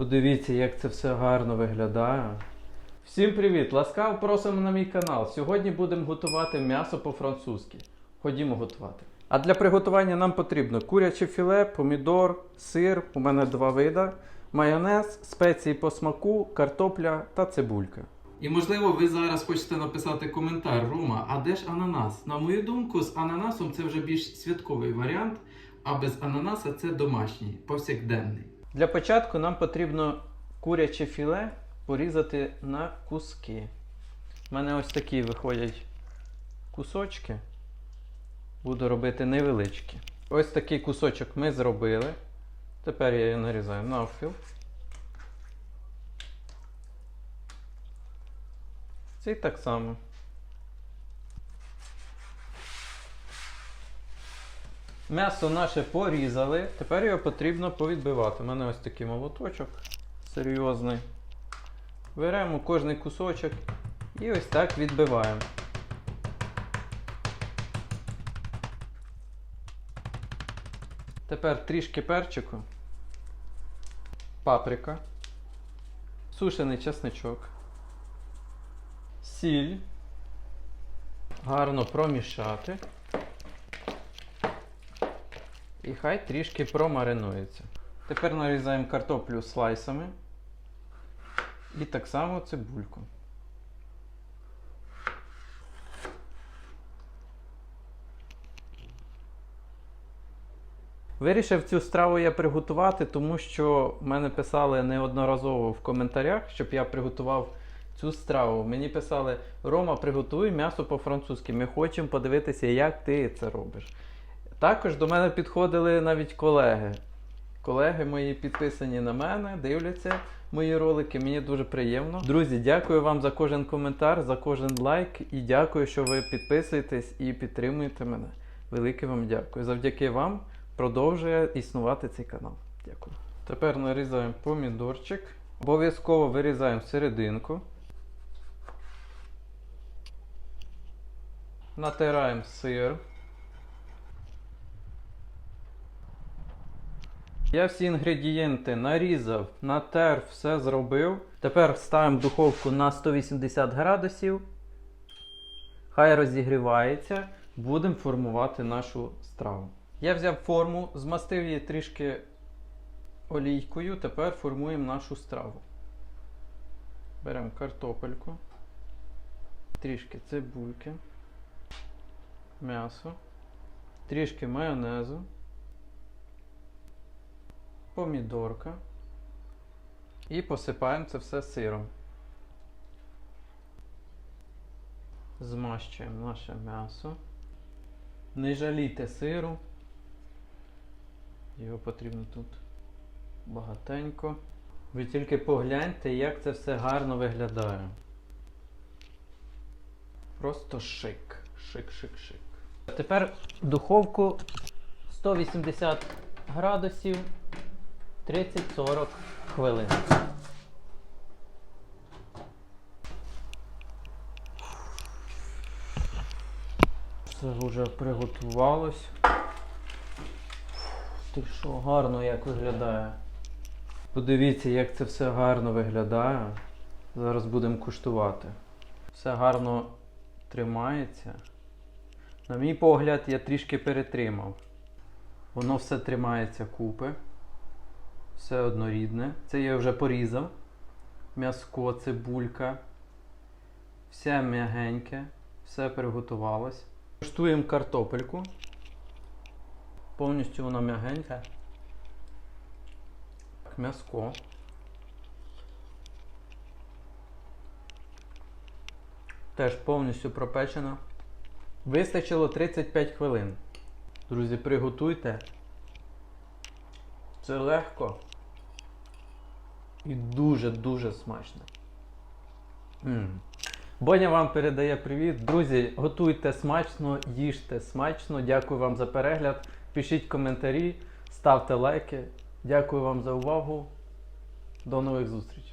Подивіться, як це все гарно виглядає. Всім привіт! Ласкаво просимо на мій канал. Сьогодні будемо готувати м'ясо по-французьки. Ходімо готувати. А для приготування нам потрібно куряче філе, помідор, сир, у мене два вида, майонез, спеції по смаку, картопля та цибулька. І можливо, ви зараз хочете написати коментар, Рома, а де ж ананас? На мою думку, з ананасом це вже більш святковий варіант, а без ананаса це домашній, повсякденний. Для початку нам потрібно куряче філе порізати на куски. У мене ось такі виходять кусочки. Буду робити невеличкі. Ось такий кусочок ми зробили. Тепер я його нарізаю навпіл. Цей так само. М'ясо наше порізали, тепер його потрібно повідбивати. У мене ось такий молоточок серйозний. Беремо кожний кусочок і ось так відбиваємо. Тепер трішки перчику, паприка, сушений чесничок, сіль. Гарно промішати. І хай трішки промаринується. Тепер нарізаємо картоплю слайсами. І так само цибульку. Вирішив цю страву я приготувати, тому що мене писали неодноразово в коментарях, щоб я приготував цю страву. Мені писали: Рома, приготуй м'ясо по-французьки. Ми хочемо подивитися, як ти це робиш. Також до мене підходили навіть колеги. Колеги мої підписані на мене, дивляться мої ролики. Мені дуже приємно. Друзі, дякую вам за кожен коментар, за кожен лайк і дякую, що ви підписуєтесь і підтримуєте мене. Велике вам дякую. Завдяки вам продовжує існувати цей канал. Дякую. Тепер нарізаємо помідорчик. Обов'язково вирізаємо серединку. Натираємо сир. Я всі інгредієнти нарізав, натер, все зробив. Тепер ставимо духовку на 180 градусів. Хай розігрівається. Будемо формувати нашу страву. Я взяв форму, змастив її трішки олійкою. Тепер формуємо нашу страву. Беремо картопельку, трішки цибульки, м'ясо, трішки майонезу помідорка. І посипаємо це все сиром. Змащуємо наше м'ясо. Не жалійте сиру. Його потрібно тут багатенько. Ви тільки погляньте, як це все гарно виглядає. Просто шик. Шик, шик, шик. А тепер духовку 180 градусів 30-40 хвилин. Все вже приготувалось. Ти що, гарно як виглядає. Подивіться, як це все гарно виглядає. Зараз будемо куштувати. Все гарно тримається. На мій погляд, я трішки перетримав. Воно все тримається купи все однорідне. Це я вже порізав. М'яско, цибулька. Все м'ягеньке, все приготувалось. Куштуємо картопельку. Повністю воно м'ягеньке. Так, М'яско. Теж повністю пропечено. Вистачило 35 хвилин. Друзі, приготуйте. Це легко і дуже-дуже смачно. М. Боня вам передає привіт. Друзі, готуйте смачно, їжте смачно. Дякую вам за перегляд. Пишіть коментарі, ставте лайки. Дякую вам за увагу. До нових зустрічей.